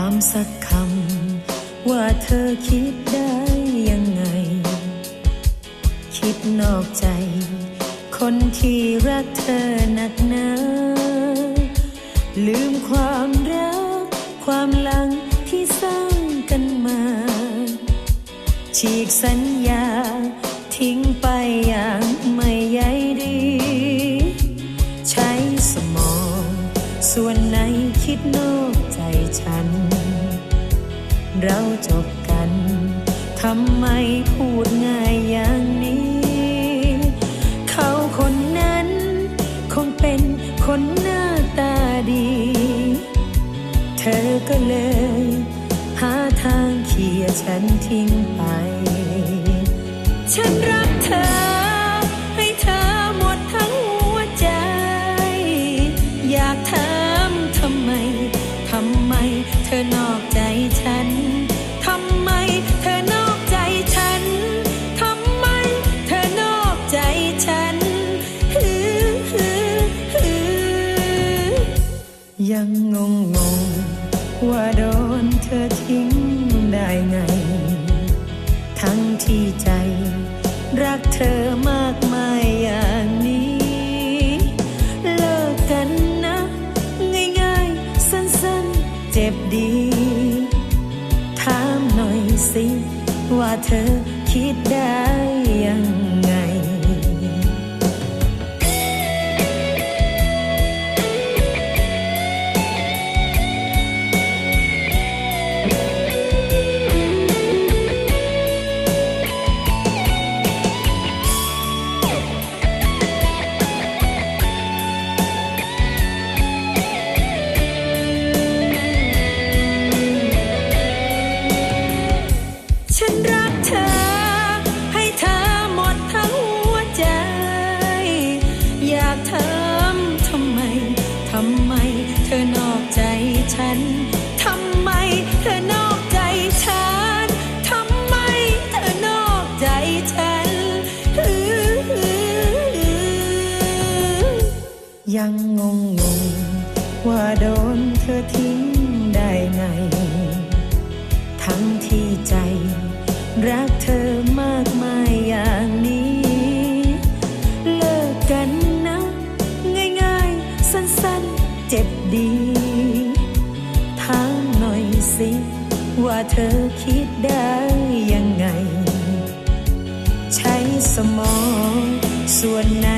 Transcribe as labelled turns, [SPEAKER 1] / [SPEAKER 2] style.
[SPEAKER 1] ามสักคำ ว่าเธอคิดได้ยังไง คิดนอกใจ คนที่รักเธอหนักหนาลืมความรัก ความหลังที่สร้างกันมา ฉีกสัญญา ทิ้งไปอย่างไม่ใยดี ใช้สมอง ส่วนไหนคิดนอกใจฉัน เราจบกันทำไมพูดง่ายอย่างนี้ เขาคนนั้น คงเป็นคนหน้าตาดี เธอก็เลย หาทางเขี่ยฉันทิ้งไป ฉันรักเธอ ให้เธอหมดทั้งหัวใจ อยากถามทำไม ทำไมเธอนอกใจ ยังงงงงว่าโดนเธอทิ้งได้ไง ทั้งที่ใจ รักเธอมากมายอย่างนี้ เลิกกันนะ ง่ายๆ สั้นๆ เจ็บดี ถามหน่อยสิ ว่าเธอคิดได้ยัง ฉัน ทำไมเธอนอกใจฉัน ทำไมเธอนอกใจฉัน ยังงงงงว่าโดนเธอทิ้งได้ไง ทั้งที่ใจ รักเธอมากมายอย่างนี้ เลิกกันนะ ง่ายๆ สั้นๆ เจ็บดี ว่าเธอคิดได้ยังไง ใช้สมองส่วนไหน